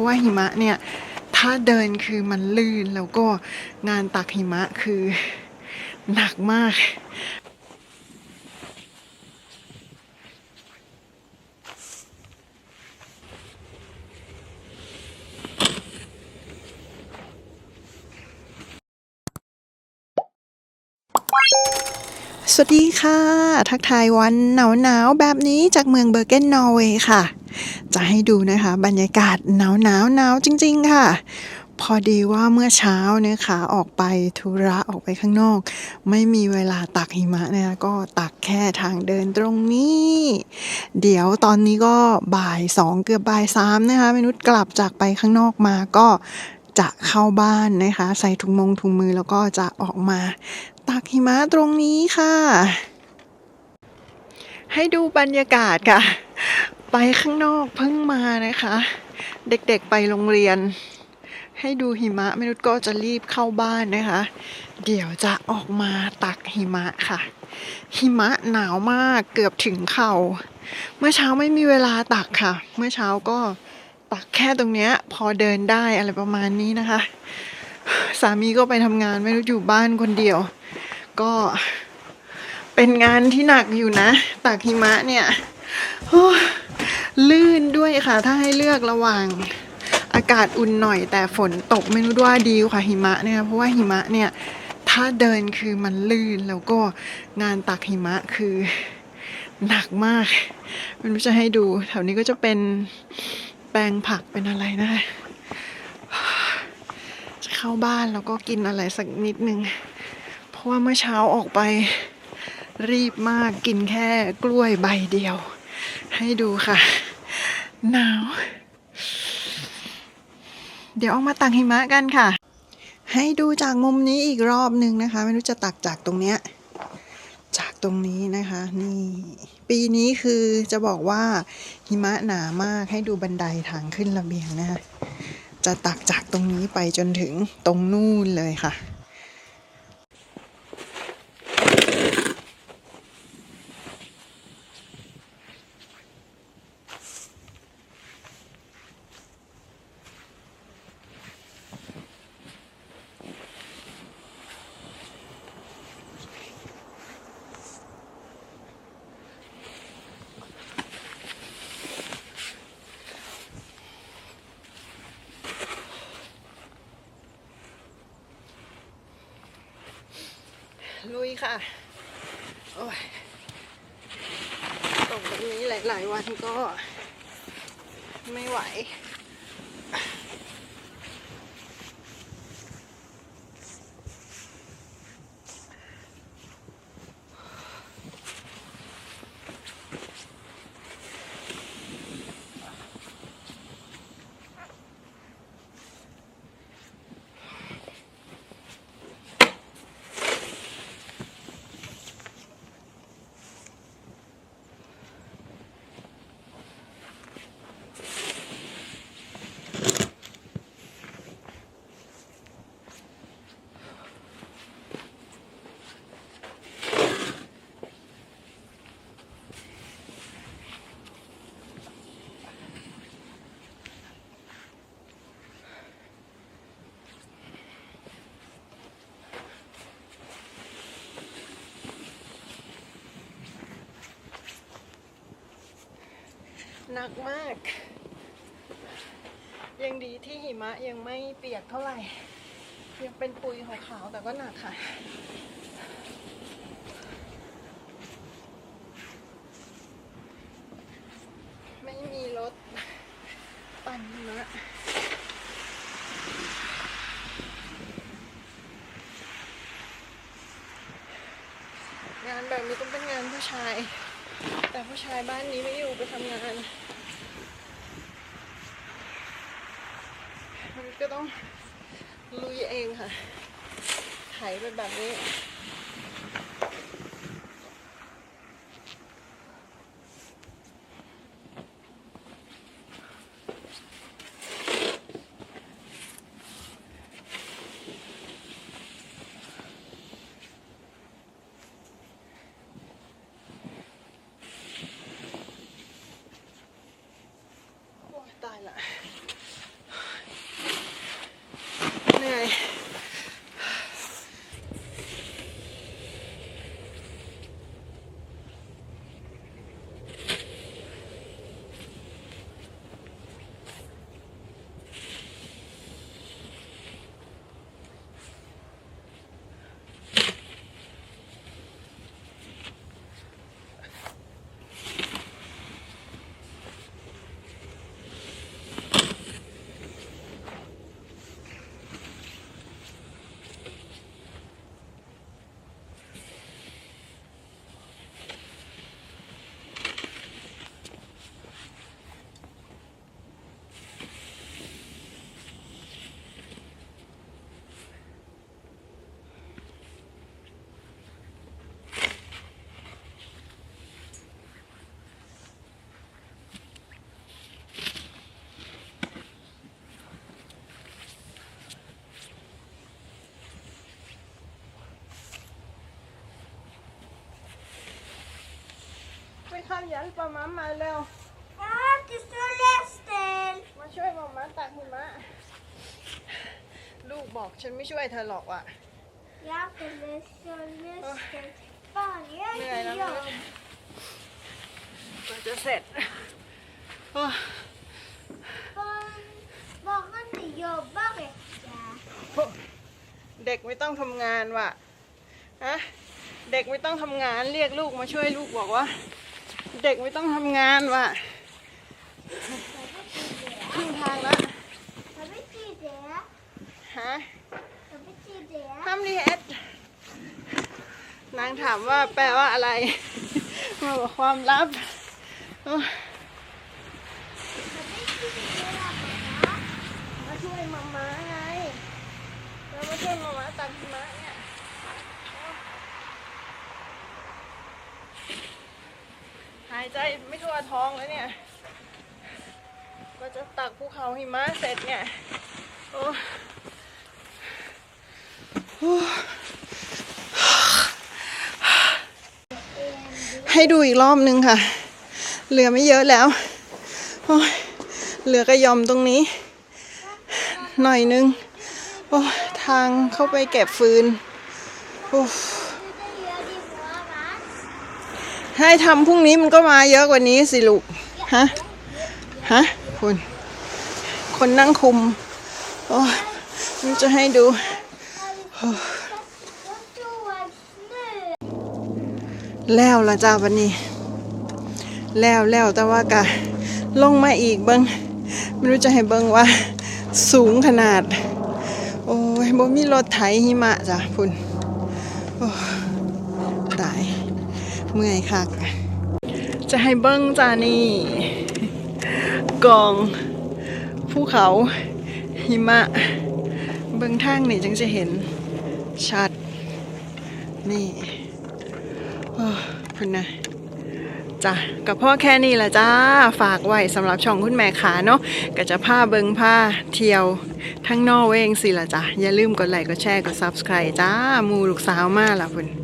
ราะว่าหิมะเนี่ย ถ้าเดินคือมันลื่นแล้วก็งานตักหิมะคือหนักมาก สวัสดีค่ะ ทักทายวันหนาวๆ แบบนี้จากเมืองเบอร์เกนนอร์เวย์ค่ะ จะให้ดูนะคะ บรรยากาศหนาวหนาวๆหนาวจริง ๆ ค่ะ พอดีว่าเมื่อเช้าเนี่ยค่ะออกไปธุระออกไปข้างนอก ไม่มีเวลาตักหิมะนะคะก็ตักแค่ทางเดินตรงนี้ เดี๋ยวตอนนี้ก็บ่ายสองเกือบบ่ายสามนะคะมนุษย์กลับจากไปข้างนอกมาก็จะเข้าบ้านนะคะ ใส่ถุงมงถุงมือแล้วก็จะออกมา ตักหิมะตรงนี้ค่ะ ให้ดูบรรยากาศค่ะ ไปข้างนอกเพิ่งมานะคะ เด็กๆไปโรงเรียน ให้ดูหิมะมนุษย์ก็จะรีบเข้าบ้านนะคะ เดี๋ยวจะออกมาตักหิมะค่ะ หิมะหนาวมากเกือบถึงเข่า เมื่อเช้าไม่มีเวลาตักค่ะ เมื่อเช้าก็ตักแค่ตรงเนี้ย พอเดินได้อะไรประมาณนี้นะคะ สามีก็ไปทำงานไม่รู้อยู่บ้านคนเดียว ก็เป็นงานที่หนักอยู่นะ ตักหิมะเนี่ยโอ้ย ลื่นด้วยค่ะ ถ้าให้เลือกระหว่างอากาศอุ่นหน่อย แต่ฝนตกไม่รู้ว่าดีกว่าหิมะเนี่ยเพราะว่าหิมะเนี่ย ถ้าเดินคือมันลื่นแล้วก็งานตักหิมะคือหนักมากไม่รู้จะให้ดูแถวนี้ก็จะเป็นแปลงผักเป็นอะไรนะคะจะเข้าบ้านแล้วก็กินอะไรสักนิดนึง เพราะว่าเมื่อเช้าออกไปรีบมากกินแค่กล้วยใบเดียว ให้ดูค่ะ หนาว เดี๋ยวออกมาตักหิมะกันค่ะ ให้ดูจากมุมนี้อีกรอบหนึ่งนะคะ ไม่รู้จะตักจากตรงเนี้ย จากตรงนี้นะคะ นี่ ปีนี้คือจะบอกว่าหิมะหนามากให้ดูบันไดทางขึ้นระเบียงนะคะจะตักจากตรงนี้ไปจนถึงตรงนู่นเลยค่ะ ลุยค่ะ โอ้ยตกแบบนี้หลาย ๆ วันก็ไม่ไหว หนักมาก ยังดีที่หิมะยังไม่เปียกเท่าไหร่ ยังเป็นปุยขาวๆแต่ก็หนักค่ะไม่มีรถปั่นหิมะงานแบบนี้ต้องเป็นงานผู้ชาย แต่ผู้ชายบ้านนี้ไม่อยู่ไปทำงาน มันก็ต้องลุยเองค่ะไถไปแบบนี้ โอ้ยตายละ ยันปลาม้ามาเร็ว Ja, det står lästen. มาช่วยมาม้าตักหิมะลูกบอกฉันไม่ช่วยเธอหรอกอะ Ja, det står lästen. Fan, jag Nej, är nej, jobb. กว่าจะเสร็จโอ้ย Fan, bara inte jobba vecka. เด็กไม่ต้องทำงานว่ะฮะเด็กไม่ต้องทำงานเรียกลูกมาช่วยลูกบอกว่า เด็กไม่ต้องทำงานว่ะครึ่งทางแล้วฮะ Vad betyder det? ทำดีเอ็ดนางถามว่าแปลว่าอะไร มาบอกความลับมาช่วยมาม้าไงแล้วมาช่วยมาม้าตักหิมะเนี่ยายใจไม่ทั่วท้องแล้วเนี่ย ก็จะตักภูเขาหิมะเสร็จเนี่ยโอ้โอ้ให้ดูอีกรอบนึงค่ะ เหลือไม่เยอะแล้ว โอ้ยเหลือกระยอมตรงนี้ หน่อยนึง โอ้ยทางเข้าไปเก็บฟืน โอ้ ให้ทำพรุ่งนี้มันก็มาเยอะกว่านี้สิลูก ฮะ ฮะคุณคนนั่งคุม โอ้ยมันจะให้ดูแล้วละจ้าวันนี้ แล้วแล้วแต่ว่ากะลงมาอีกเบิงไม่รู้จะให้เบิงว่า สูงขนาด โอ้ยบ่มีรถไถหิมะจ้ะคุณโอ้ เมื่อยคักจะให้เบิงจานี่กองภูเขาหิมะ เบิงทางนี่จึงจะเห็นชัด นี่โอ้คุณนะจ้ะกับพ่อแค่นี้ละจ้า ฝากไว้สำหรับช่องคุณแม่ขาเนาะก็จะผ้าเบิงผ้าเที่ยวทั้งนอกเวเองสิละจ้ะ อย่าลืมกดไลค์กดแชร์กด Subscribe จ้ามูลูกสาวมาละคุณ